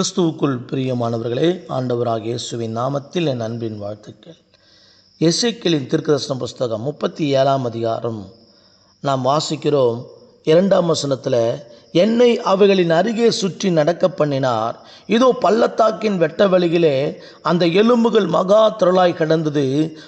கிறிஸ்துவுக்குள் பிரியமானவர்களே ஆண்டவராக இயேசுவின் நாமத்தில் என் அன்பின் வாழ்த்துக்கள். எசைக்கிளின் திருக்கதர்சன புஸ்தகம் முப்பத்தி ஏழாம் அதிகாரம். நாம் வாசிக்கிறோம் இரண்டாம் வசனத்தில் என்னை அவைகளின் அருகே சுற்றி நடக்க பண்ணினார். இதோ பள்ளத்தாக்கின் வெட்ட வழியிலே அந்த எலும்புகள் மகா திரளாய் கிடந்தது.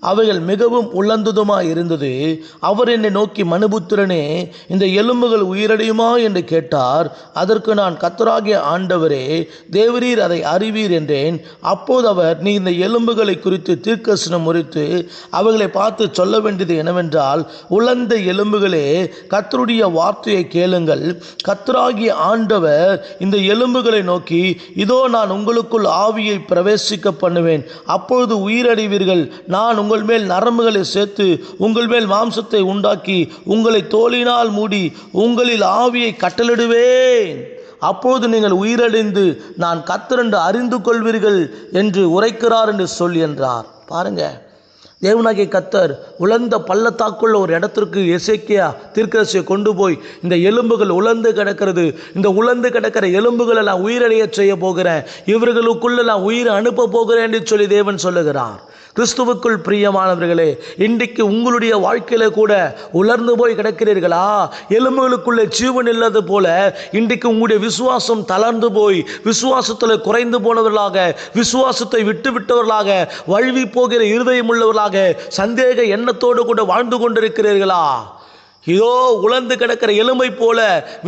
அவைகள் மிகவும் உழந்ததுமாய் இருந்தது. அவர் என்னை நோக்கி மனுபுத்திரனே இந்த எலும்புகள் உயிரடையுமா? என்று கேட்டார். அதற்கு நான் கத்தராகிய ஆண்டவரே தேவரீர் அதை அறிவீர் என்றேன். அப்போது அவர் நீ இந்த எலும்புகளை குறித்து தீர்க்கசனம் முறித்து அவைகளை பார்த்து சொல்ல வேண்டியது என்னவென்றால் உலர்ந்த எலும்புகளே கத்தருடைய வார்த்தையை கேளுங்கள். கர்த்தராகிய ஆண்டவர் இந்த எலும்புகளை நோக்கி இதோ நான் உங்களுக்குள் ஆவியை பிரவேசிக்க பண்ணுவேன் அப்பொழுது உயிரடைவீர்கள். நான் உங்கள் மேல் நரம்புகளை சேர்த்து உங்கள் மேல் மாம்சத்தை உண்டாக்கி உங்களை தோளினால் மூடி உங்களில் ஆவியை கட்டளிடுவேன். அப்போது நீங்கள் உயிரடைந்து நான் கத்திரண்டு அறிந்து கொள்வீர்கள் என்று உரைக்கிறார் என்று சொல் என்றார். பாருங்க. தேவனாகிய கத்தர் உலர்ந்த பள்ளத்தாக்குள்ள ஒரு இடத்திற்கு எசேக்கியா தீர்க்கரசியை கொண்டு போய் இந்த எலும்புகள் உலர்ந்து கிடக்கிறது. இந்த உலர்ந்து கிடக்கிற எலும்புகளை நான் உயிரடைய செய்ய போகிறேன். இவர்களுக்குள்ள நான் உயிரை அனுப்ப போகிறேன் என்று சொல்லி தேவன் சொல்லுகிறார். கிறிஸ்துவுக்குள் பிரியமானவர்களே இன்றைக்கு உங்களுடைய வாழ்க்கையில் கூட உலர்ந்து போய் கிடக்கிறீர்களா? எலும்புகளுக்குள்ளே ஜீவன் இல்லாத போல இன்றைக்கு உங்களுடைய விசுவாசம் தளர்ந்து போய் விசுவாசத்தில் குறைந்து போனவர்களாக விசுவாசத்தை விட்டு விட்டவர்களாக வழுவி போகிற இருதயம் உள்ளவர்களாக சந்தேக எண்ணத்தோடு கூட வாழ்ந்து கொண்டிருக்கிறீர்களா? இதோ உலர்ந்து கிடக்கிற எலும்பை போல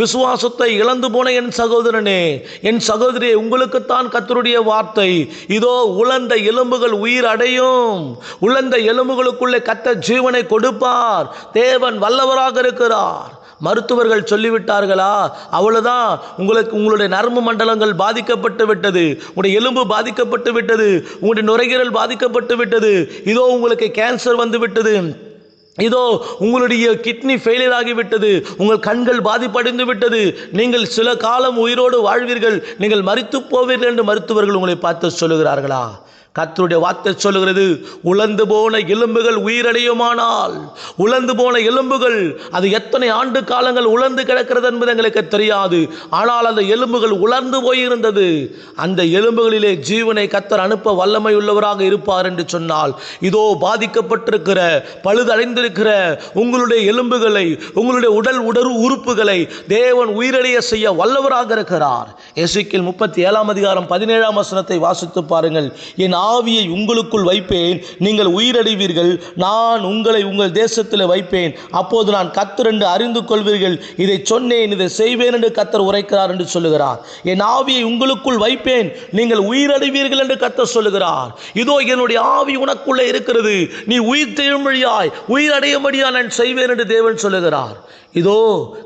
விசுவாசத்தை இழந்து போன என் சகோதரனே என் சகோதரியே உங்களுக்குத்தான் கத்தருடைய வார்த்தை. இதோ உலர்ந்த எலும்புகள் உயிர் அடையும். உலர்ந்த எலும்புகளுக்குள்ளே கத்த ஜீவனை கொடுப்பார். தேவன் வல்லவராக இருக்கிறார். மருத்துவர்கள் சொல்லிவிட்டார்களா? அவ்வளோதான் உங்களுக்கு உங்களுடைய நரம்பு மண்டலங்கள் பாதிக்கப்பட்டு விட்டது. உங்களுடைய எலும்பு பாதிக்கப்பட்டு விட்டது. உங்களுடைய நுரையீரல் பாதிக்கப்பட்டு விட்டது. இதோ உங்களுக்கு கேன்சர் வந்து விட்டது. இதோ உங்களுடைய கிட்னி ஃபெயிலியர் ஆகிவிட்டது. உங்கள் கண்கள் பாதிப்படைந்து விட்டது. நீங்கள் சில காலம் உயிரோடு வாழ்வீர்கள். நீங்கள் மறித்து போவீர்கள் என்று மருத்துவர்கள் உங்களை பார்த்து சொல்லுகிறார்களா? கத்தருடைய வார்த்தை சொல்லுகிறது உலர்ந்து போன எலும்புகள் உயிரடையுமானால். உலர்ந்து போன எலும்புகள் அது எத்தனை ஆண்டு காலங்கள் உலர்ந்து கிடக்கிறது என்பது எங்களுக்கு தெரியாது. ஆனால் அந்த எலும்புகள் உலர்ந்து போயிருந்தது. அந்த எலும்புகளிலே ஜீவனை கத்தர் அனுப்ப வல்லமை உள்ளவராக இருப்பார் என்று சொன்னால் இதோ பாதிக்கப்பட்டிருக்கிற பழுதடைந்திருக்கிற உங்களுடைய எலும்புகளை உங்களுடைய உடல் உடல் உறுப்புகளை தேவன் உயிரடைய செய்ய வல்லவராக இருக்கிறார். எசிக்கில் முப்பத்தி ஏழாம் அதிகாரம் பதினேழாம் வசனத்தை வாசித்து பாருங்கள். என் ஆவியை உங்களுக்குள் வைப்பேன். நீங்கள் உயிரடைவீர்கள். நான் உங்களை உங்கள் தேசத்தில் வைப்பேன். அப்போது நான் கத்தர் என்று அறிந்து கொள்வீர்கள். இதை சொன்னேன் இதை செய்வேன் என்று கத்தர் உரைக்கிறார் என்று சொல்லுகிறார். என் ஆவியை உங்களுக்குள் வைப்பேன். நீங்கள் உயிரடைவீர்கள் என்று கத்தர் சொல்லுகிறார். இதோ என்னுடைய ஆவி உனக்குள்ளே இருக்கிறது. நீ உயிர் தேழும்படியாய் உயிரடையும்படியாய் நான் செய்வேன் என்று தேவன் சொல்லுகிறார். இதோ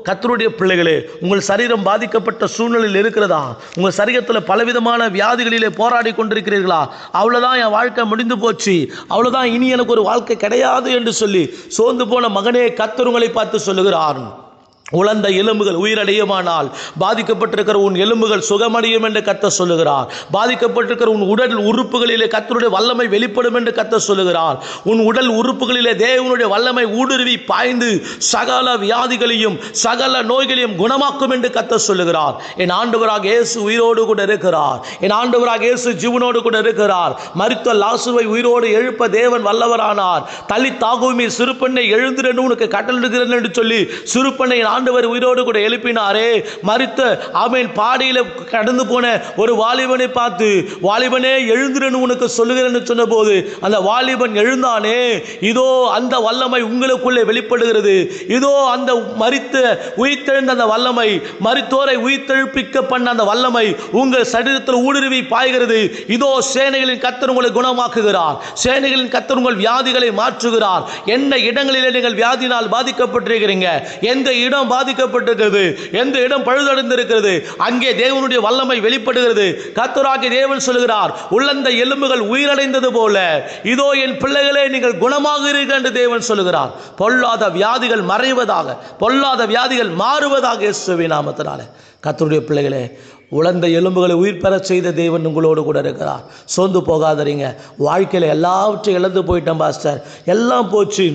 கத்தருடைய பிள்ளைகளே உங்கள் சரீரம் பாதிக்கப்பட்ட சூழ்நிலையில் இருக்கிறதா? உங்கள் சரீரத்தில் பலவிதமான வியாதிகளிலே போராடி கொண்டிருக்கிறீர்களா? அவ்வளோதான் என் வாழ்க்கை முடிந்து போச்சு. அவ்வளோதான் இனி எனக்கு ஒரு வாழ்க்கை கிடையாது என்று சொல்லி சோர்ந்து போன மகனே கத்தர் உங்களை பார்த்து சொல்லுகிறார். உலர்ந்த எலும்புகள் உயிரடையுமானால் பாதிக்கப்பட்டிருக்கிற உன் எலும்புகள் சுகமடையும் என்று கத்த சொல்லுகிறார். பாதிக்கப்பட்டிருக்கிற உன் உடல் உறுப்புகளிலே கத்தருடைய வல்லமை வெளிப்படும் என்று கத்த சொல்லுகிறார். உன் உடல் உறுப்புகளிலே தேவனுடைய வல்லமை ஊடுருவி பாய்ந்து சகல வியாதிகளையும் சகல நோய்களையும் குணமாக்கும் என்று கத்த சொல்லுகிறார். என் ஆண்டவராக இயேசு உயிரோடு கூட இருக்கிறார். என் ஆண்டவராக இயேசு ஜீவனோடு கூட இருக்கிறார். மருத்துவ லாசுவை உயிரோடு எழுப்ப தேவன் வல்லவரானார். தள்ளி தாகுமி சிறுப்பெண்ணை எழுந்திரன்னு உனக்கு கட்டளிடுகிறேன் என்று சொல்லி சிறுப்பெண்ணை ஆண்டவர் உயிரோடு கூட எழுப்பினாரே. மறித்த ஆமீன் பாடியில கடந்து போன ஒரு வாலிபனை பார்த்து வாலிபனே எழுந்திரன் உனக்கு சொல்லுகிறேன்னு சொன்னபோது அந்த வாலிபன் எழுந்தானே. இதோ அந்த வல்லமை உங்களுக்குள்ளே வெளிப்படுகிறது. இதோ அந்த மறித்த உயிர்த்தெழுந்த அந்த வல்லமை மறித்தோரை உயிர்த்தெழுப்பிக்க பண்ண அந்த வல்லமை உங்கள் சரீரத்தில் ஊடுருவி பாய்கிறது. இதோ சேனைகளின் கத்தர் உங்களை குணமாக்குகிறார். சேனைகளின் கத்தர் உங்கள் வியாதிகளை மாற்றுகிறார். என்ன இடங்களிலே நீங்கள் வியாதினால் பாதிக்கப்பட்டிருக்கிறீங்க? எந்த இடம் பாதிக்கப்பட்டிருக்கிறது. எந்த இடம் பழுதடைந்திருக்கிறது? அங்கே தேவனுடைய வல்லமை வெளிப்படுகிறது. கத்தராகிய தேவன் சொல்கிறார் உள்ளந்த எலும்புகள் உயிரடைந்தது போல இதோ என் பிள்ளைகளே நீங்கள் குணமாக என்று தேவன் சொல்லுகிறார். பொல்லாத வியாதிகள் மறைவதாக பொல்லாத வியாதிகள் மாறுவதாக இயேசுவின் நாமத்தினாலே. கத்தருடைய பிள்ளைகளே உலர்ந்த எலும்புகளை உயிர் பெறச் செய்த தேவன் உங்களோடு கூட இருக்கிறார். சோர்ந்து போகாதீங்க. வாழ்க்கையில் எல்லாவற்றையும் இழந்து போயிட்டேன் பாஸ்டர். எல்லாம் போச்சு.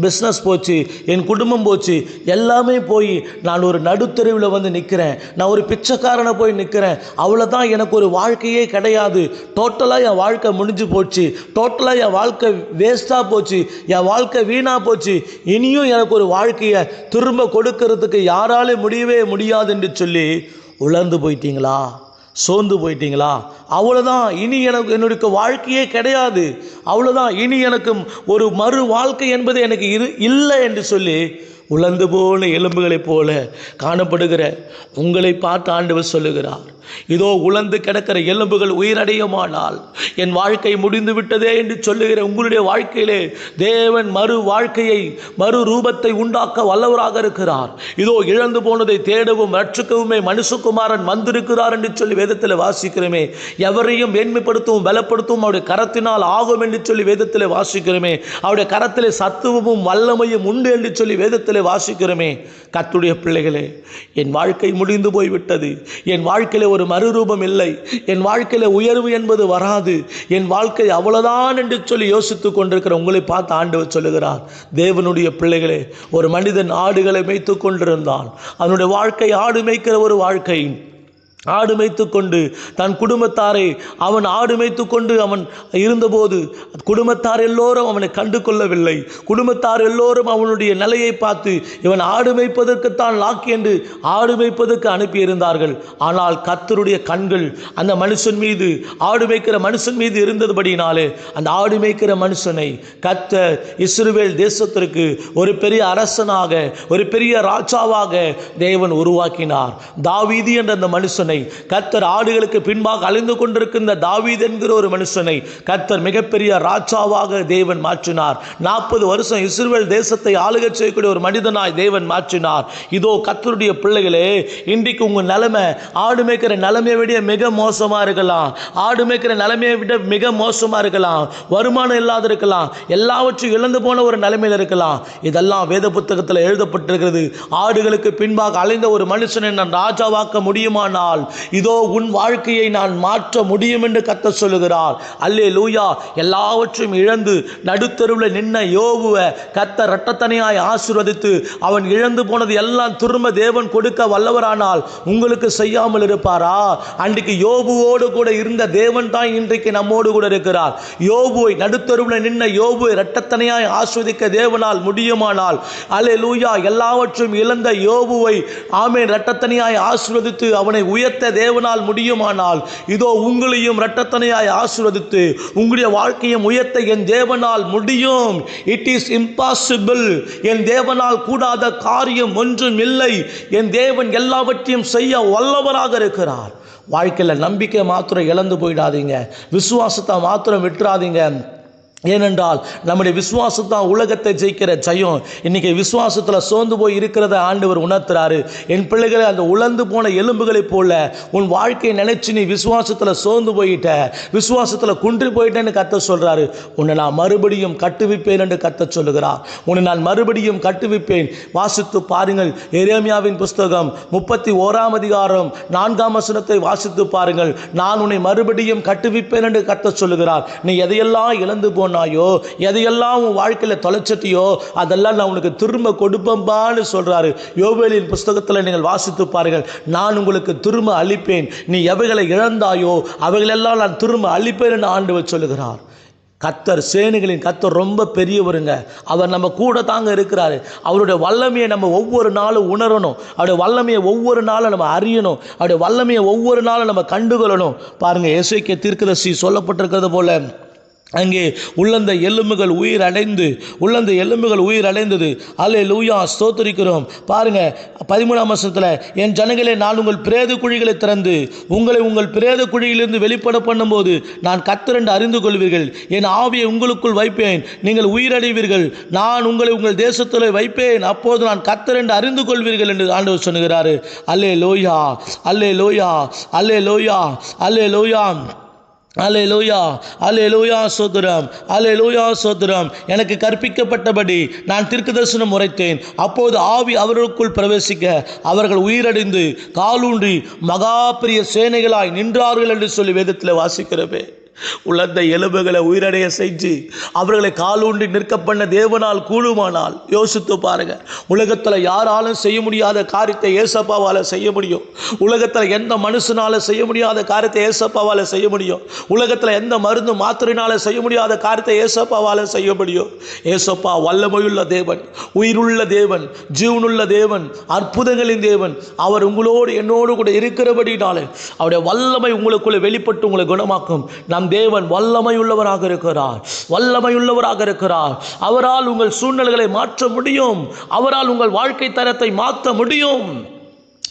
பிஸ்னஸ் போச்சு என் குடும்பம் போச்சு எல்லாமே போய் நான் ஒரு நடுத்தெருவில் வந்து நிற்கிறேன் நான் ஒரு பிச்சைக்காரனை போய் நிற்கிறேன் அவ்வளோதான் எனக்கு ஒரு வாழ்க்கையே கிடையாது. டோட்டலாக என் வாழ்க்கை முடிஞ்சு போச்சு. டோட்டலாக என் வாழ்க்கை வேஸ்ட்டாக போச்சு. என் வாழ்க்கை வீணாக போச்சு. இனியும் எனக்கு ஒரு வாழ்க்கையை திரும்ப கொடுக்கறதுக்கு யாராலும் முடியவே முடியாது என்று சொல்லி உழந்து போயிட்டீங்களா? சோர்ந்து போயிட்டீங்களா? அவ்வளோதான் இனி எனக்கு என்னுடைய வாழ்க்கையே கிடையாது. அவ்வளோதான் இனி எனக்கு ஒரு மறு வாழ்க்கை என்பது எனக்கு இரு இல்லை என்று சொல்லி உலர்ந்து போன எலும்புகளைப் போல காணப்படுகிற உங்களை பார்த்து ஆண்டவர் சொல்லுகிறார். இதோ உழந்து கிடக்கிற எலும்புகள் உயிரடையுமானால் என் வாழ்க்கை முடிந்து விட்டதே என்று சொல்லுகிற உங்களுடைய வாழ்க்கையிலே தேவன் மறு வாழ்க்கையை மறு ரூபத்தை உண்டாக்க வல்லவராக இருக்கிறார். இதோ இழந்து போனதை தேடவும் ரட்சிக்கவுமே மனுஷகுமாரன் வந்திருக்கிறார் என்று சொல்லி வேதத்தில் வாசிக்கிறோமே. எவரையும் மேன்மைப்படுத்தவும் பலப்படுத்தவும் அவருடைய கரத்தினால் ஆகும் என்று சொல்லி வேதத்தில் வாசிக்கிறோமே. அவருடைய கரத்திலே சத்துவமும் வல்லமையும் உண்டு என்று சொல்லி வேதத்தில் வாசிக்கிறோமே. கத்துடைய பிள்ளைகளே என் வாழ்க்கை முடிந்து போய்விட்டது. என் வாழ்க்கையில ஒரு மறுரூபம் இல்லை. என் வாழ்க்கையில் உயர்வு என்பது வராது. என் வாழ்க்கை அவ்வளோதான் என்று சொல்லி யோசித்துக் கொண்டிருக்கிற உங்களை பார்த்து ஆண்டவர் சொல்லுகிறார். தேவனுடைய பிள்ளைகளே ஒரு மனிதன் ஆடுகளை மேய்த்து கொண்டிருந்தான். அவனுடைய வாழ்க்கை ஆடு மேய்க்கிற ஒரு வாழ்க்கை ஆடு மேய்த்து கொண்டு தன் குடும்பத்தாரை அவன் ஆடு மேய்த்து கொண்டு அவன் இருந்தபோது குடும்பத்தார் எல்லோரும் அவனை கண்டு கொள்ளவில்லை. குடும்பத்தார் எல்லோரும் அவனுடைய நிலையை பார்த்து இவன் ஆடு மேய்ப்பதற்குத்தான் லாக்கி என்று ஆடு மேய்ப்பதற்கு அனுப்பியிருந்தார்கள். ஆனால் கத்தருடைய கண்கள் அந்த மனுஷன் மீது ஆடு மேய்க்கிற மனுஷன் மீது இருந்ததுபடினாலே அந்த ஆடு மேய்க்கிற மனுஷனை கத்த இஸ்ரேல் தேசத்திற்கு ஒரு பெரிய அரசனாக ஒரு பெரிய ராஜாவாக தேவன் உருவாக்கினார். தாவீதி என்ற அந்த மனுஷனை கர்த்தர் ஆடுகளுக்கு பின்பாக அழிந்து கொண்டிருக்கின்ற தாவீத் என்கிற ஒரு மனுஷனை கர்த்தர் மிகப்பெரிய ராஜாவாக தேவன் மாற்றினார். நாற்பது வருஷம் இஸ்ரேல் தேசத்தை ஆளுகச் செய்யக்கூடிய ஒரு மனிதனாய் தேவன் மாற்றினார். இதோ கர்த்தருடைய பிள்ளைகளே இன்றைக்கு உங்கள் நிலைமை ஆடு மேய்க்கிற நிலைமையை விட மிக மோசமாக இருக்கலாம். ஆடு மேய்க்கிற நிலைமையை விட மிக மோசமாக இருக்கலாம். வருமானம் இல்லாத இருக்கலாம். எல்லாவற்றையும் இழந்து போன ஒரு நிலைமையில் இருக்கலாம். இதெல்லாம் வேத புத்தகத்தில் எழுதப்பட்டிருக்கிறது. ஆடுகளுக்கு பின்பாக அலைந்த ஒரு மனுஷனை நான் ராஜாவாக்க முடியுமானால் இதோ உன் வாழ்க்கையை நான் மாற்ற முடியும் என்று கத்த சொல்லுகிறார். அல்லே லூயா எல்லாவற்றையும் இழந்து நடுத்தருவில் நின்ன யோகுவை கத்த இரட்டத்தனையாய் ஆசிர்வதித்து அவன் இழந்து போனது எல்லாம் திரும்ப தேவன் கொடுக்க வல்லவரானால் உங்களுக்கு செய்யாமல் இருப்பாரா? அன்றைக்கு யோபுவோடு கூட இருந்த தேவன் தான் இன்றைக்கு நம்மோடு கூட இருக்கிறார். யோபுவை நடுத்தருவில் நின்ன யோபுவை இரட்டத்தனையாய் ஆஸ்வதிக்க தேவனால் முடியுமானால் அல்லே லூயா எல்லாவற்றையும் இழந்த யோபுவை ஆமேன் இரட்டத்தனையாய் ஆசிர்வதித்து அவனை உயர்த்த தேவனால் முடியுமானால் இதோ உங்களையும் இரட்டத்தனையாய் ஆசீர்வதித்து உங்களுடைய வாழ்க்கையும் உயர்த்த என் தேவனால் முடியும். இட் இஸ் இம்பாசிபிள் என் தேவனால் கூடாத காரியம் ஒன்றும் இல்லை. என் தேவன் எல்லாவற்றையும் செய்ய வல்லவராக இருக்கிறார். வாழ்க்கையில் நம்பிக்கை மாத்திரம் இழந்து போயிடாதீங்க. விசுவாசத்தை மாத்திரம் விட்டுறாதீங்க. ஏனென்றால் நம்முடைய விசுவாசம் தான் உலகத்தை ஜெயிக்கிற ஜெயம் இன்னைக்கு விசுவாசத்தில் சோர்ந்து போய் இருக்கிறத ஆண்டவர் உணர்த்துறாரு. என் பிள்ளைகளை அந்த உலர்ந்து போன எலும்புகளைப் போல உன் வாழ்க்கையை நினைச்சு நீ விசுவாசத்தில் சோர்ந்து போயிட்ட விசுவாசத்தில் குன்றி போயிட்டேன்னு கத்த சொல்றாரு. உன்னை நான் மறுபடியும் கட்டுவிப்பேன் என்று கத்த சொல்லுகிறார். உன்னை நான் மறுபடியும் கட்டுவிப்பேன். வாசித்து பாருங்கள். எரேமியாவின் புஸ்தகம் முப்பத்தி ஓராம் அதிகாரம் நான்காம் வசனத்தை வாசித்து பாருங்கள். நான் உன்னை மறுபடியும் கட்டுவிப்பேன் என்று கத்த சொல்லுகிறார். நீ எதையெல்லாம் இழந்து போனாயோ? எதையெல்லாம் உன் வாழ்க்கையில் தொலைச்சிட்டியோ? அதெல்லாம் நான் உனக்கு திரும்ப கொடுப்பம்பான்னு சொல்றாரு. யோவேலின் புஸ்தகத்தில் நீங்கள் வாசித்து பாருங்கள். நான் உங்களுக்கு திரும்ப அளிப்பேன். நீ எவைகளை இழந்தாயோ அவைகளெல்லாம் நான் திரும்ப அளிப்பேன் என்று ஆண்டவர் சொல்லுகிறார். கத்தர் சேனைகளின் கத்தர் ரொம்ப பெரியவருங்க. அவர் நம்ம கூட தாங்க இருக்கிறாரு. அவருடைய வல்லமையை நம்ம ஒவ்வொரு நாளும் உணரணும். அவருடைய வல்லமையை ஒவ்வொரு நாளும் நம்ம அறியணும். அவருடைய வல்லமையை ஒவ்வொரு நாளும் நம்ம கண்டுகொள்ளணும். பாருங்க இயேசுக்கே தீர்க்கதர்சி சொல்லப்பட்டிருக்கிறது போல அங்கே உள்ளந்த எலும்புகள் உயிர் அடைந்து உள்ளந்த எலும்புகள் உயிர் அடைந்தது அல்லே லூயா ஸ்தோத்தரிக்கிறோம். பாருங்க பதிமூணாம் வருஷத்தில் என் ஜனங்களே நான் உங்கள் பிரேத குழிகளை திறந்து உங்களை உங்கள் பிரேத குழியிலிருந்து வெளிப்பட பண்ணும்போது நான் கத்திரண்டு அறிந்து கொள்வீர்கள். என் ஆவியை உங்களுக்குள் வைப்பேன் நீங்கள் உயிரடைவீர்கள். நான் உங்களை உங்கள் தேசத்தில் வைப்பேன் அப்போது நான் கத்திரண்டு அறிந்து கொள்வீர்கள் என்று ஆண்டவர் சொன்னுகிறாரு அல்லே லோயா அல்லே லோயா அல்லே லோயா அல்லே லோயா அலே லூயா அலே லூயா சோதரம் அலே லூயா சோதரம் எனக்கு கற்பிக்கப்பட்டபடி நான் தீர்க்க தரிசனம் உரைத்தேன். அப்போது ஆவி அவர்களுக்குள் பிரவேசிக்க அவர்கள் உயிரடைந்து காலூன்றி மகா பெரிய சேனைகளாய் நின்றார்கள் என்று சொல்லி வேதத்தில் வாசிக்கிறவே உலர்ந்த எலும்புகளை உயிரடைய செஞ்சு அவர்களை காலூண்டி நிற்க பண்ண தேவனால் கூடுமானால் யோசித்து பாருங்க. உலகத்தில் யாராலும் செய்ய முடியாத காரியத்தை ஏசப்பாவால் செய்ய முடியும். உலகத்தில் எந்த மனுஷனால செய்ய முடியாத காரியத்தை ஏசப்பாவால் செய்ய முடியும்? உலகத்தில் எந்த மருந்து மாத்திரையினால செய்ய முடியாத காரியத்தை ஏசப்பாவால் செய்ய முடியும்? ஏசப்பா வல்லமையுள்ள தேவன் உயிருள்ள தேவன் ஜீவனுள்ள தேவன் அற்புதங்களின் தேவன். அவர் உங்களோடு என்னோடு கூட இருக்கிறபடினாலே அவருடைய வல்லமை உங்களுக்குள்ளே வெளிப்பட்டு உங்களை குணமாக்கும். நம் தேவன் வல்லமையுள்ளவராக இருக்கிறார். வல்லமையுள்ளவராக இருக்கிறார். அவரால் உங்கள் சூழ்நிலைகளை மாற்ற முடியும். அவரால் உங்கள் வாழ்க்கை தரத்தை மாற்ற முடியும்.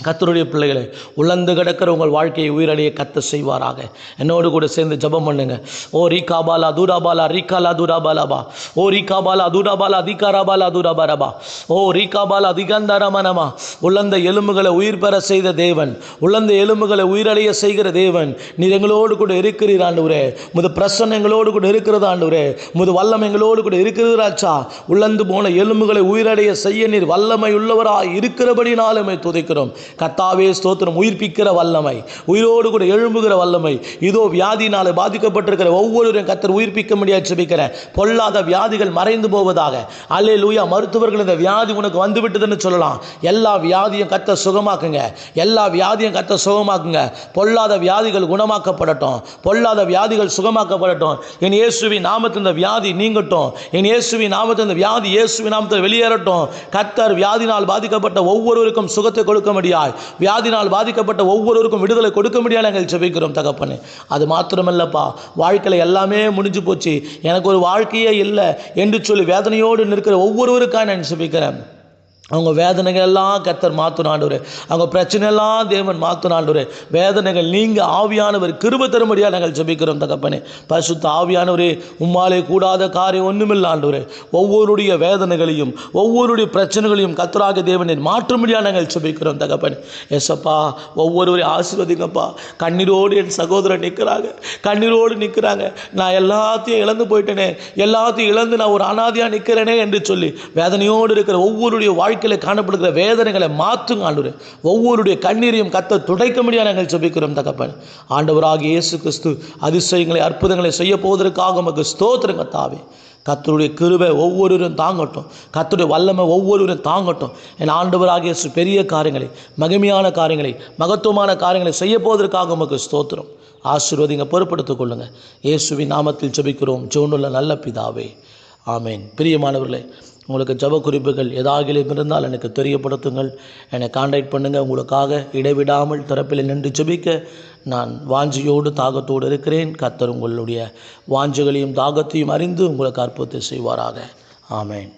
கத்தருடைய பிள்ளைகளை உழந்து கிடக்கிற உங்கள் வாழ்க்கையை உயிரடைய கத்த செய்வாராக. என்னோடு கூட சேர்ந்து ஜெபம் பண்ணுங்க. ஓ ரீகாபாலா தூராபாலா ரீகாலா தூராபாலாபா. ஓ ரீகாபாலா தூராபாலா அதிகாராபாலா தூராபாரபா ஓ ரீகாபாலா அதிகந்தாரமனமா உழந்த எலும்புகளை உயிர் பெற செய்த தேவன் உழந்த எலும்புகளை உயிரடைய செய்கிற தேவன் நீர் எங்களோடு கூட இருக்கிறீர் ஆண்டவரே. முது பிரசன்னம் எங்களோடு கூட இருக்கிறது ஆண்டவரே. முது வல்லம் எங்களோடு கூட இருக்கிறாச்சா உழந்து போன எலும்புகளை உயிரடைய செய்ய நீர் வல்லமை உள்ளவராக இருக்கிறபடினாலுமே துதைக்கிறோம். கத்தாவே ஸ்தோத்திரம் உயிர்ப்பிக்கிற வல்லமை உயிரோடு கூட எழும்புகிற வல்லமை. இதோ வியாதினால் பாதிக்கப்பட்டிருக்கிற ஒவ்வொருவரையும் கத்தர் உயிர்ப்பிக்க முடியாது ஜெபிக்கிறேன். பொல்லாத வியாதிகள் மறைந்து போவதாக. அல்லே லூயா மருத்துவர்கள் இந்த வியாதி உனக்கு வந்து விட்டதுன்னு சொல்லலாம். எல்லா வியாதியும் கத்த சுகமாக்குங்க. எல்லா வியாதியும் கத்த சுகமாக்குங்க. பொல்லாத வியாதிகள் குணமாக்கப்படட்டும். பொல்லாத வியாதிகள் சுகமாக்கப்படட்டும். என் இயேசுவின் நாமத்தில் இந்த வியாதி நீங்கட்டும். என் இயேசுவி நாமத்தில் இந்த வியாதி இயேசுவி நாமத்தில் வெளியேறட்டும். கத்தர் வியாதினால் பாதிக்கப்பட்ட ஒவ்வொருவருக்கும் சுகத்தை கொடுக்க முடியாது வியாதினால் பாதிக்கப்பட்ட ஒவ்வொருவருக்கும் விடுதலை கொடுக்க முடியாது நாங்கள் செபிக்கிறோம் தகப்பனே. அது மாத்திரமல்லப்பா. வாழ்க்கையில் எல்லாமே முடிஞ்சு போச்சு. எனக்கு ஒரு வாழ்க்கையே இல்லை. என்று சொல்லி வேதனையோடு நிற்கிற ஒவ்வொருவருக்காக நான் செபிக்கிறேன் அவங்க வேதனைகள் எல்லாம் கத்தர் மாத்துனாண்டவர். அவங்க பிரச்சனை எல்லாம் தேவன் மாத்துனாண்டவர். வேதனைகள் நீங்கள் ஆவியானவர் கிருப தரும்படியாக நாங்கள் ஜபிக்கிறோம் தகப்பனே. பரிசுத்த ஆவியானவரே உம்மாலே கூடாத காரியம் ஒன்றுமில்லாண்டவர் ஒவ்வொருடைய வேதனைகளையும் ஒவ்வொருடைய பிரச்சனைகளையும் கத்தராக தேவனை மாற்றும்படியாக நாங்கள் ஜபிக்கிறோம் தகப்பனே. எஸ்அப்பா ஒவ்வொருவரையும் ஆசீர்வதிங்கப்பா. கண்ணீரோடு என் சகோதரன் நிற்கிறாங்க. கண்ணீரோடு நிற்கிறாங்க. நான் எல்லாத்தையும் இழந்து போயிட்டேனே. எல்லாத்தையும் இழந்து நான் ஒரு அனாதையாக நிற்கிறேனே என்று சொல்லி வேதனையோடு இருக்கிற ஒவ்வொருடைய வாழ்க்கையில் காணப்படுகிற வேதனைகளை மாற்றுங்க ஆண்டவர். ஒவ்வொருடைய கண்ணீரையும் கத்த துடைக்க முடியாது நாங்கள் ஜெபிக்கிறோம் தகப்பன். ஆண்டவராக இயேசு கிறிஸ்து அதிசயங்களை அற்புதங்களை செய்ய போவதற்காக உமக்கு ஸ்தோத்திரம் கத்தாவே. கத்தருடைய கிருபை ஒவ்வொருவரும் தாங்கட்டும். கத்தருடைய வல்லமை ஒவ்வொருவரும் தாங்கட்டும். என் ஆண்டவராகிய பெரிய காரியங்களை மகிமையான காரியங்களை மகத்துவமான காரியங்களை செய்ய போவதற்காக உமக்கு ஸ்தோத்திரம். ஆசீர்வதிங்க பொறுப்படுத்திக் கொள்ளுங்க. இயேசுவின் நாமத்தில் ஜபிக்கிறோம். ஜோனுள்ள நல்ல பிதாவே. ஆமேன். பிரியமானவர்களே உங்களுக்கு ஜப குறிப்புகள் ஏதாகிலும் இருந்தால் எனக்கு தெரியப்படுத்துங்கள். என்னை காண்டாக்ட் பண்ணுங்கள் உங்களுக்காக இடைவிடாமல் தரப்பில் நின்று ஜெபிக்க நான் வாஞ்சியோடு தாகத்தோடு இருக்கிறேன். கத்தர் உங்களுடைய வாஞ்சிகளையும் தாகத்தையும் அறிந்து உங்களுக்கு அற்புதத்தை செய்வாராக. ஆமேன்.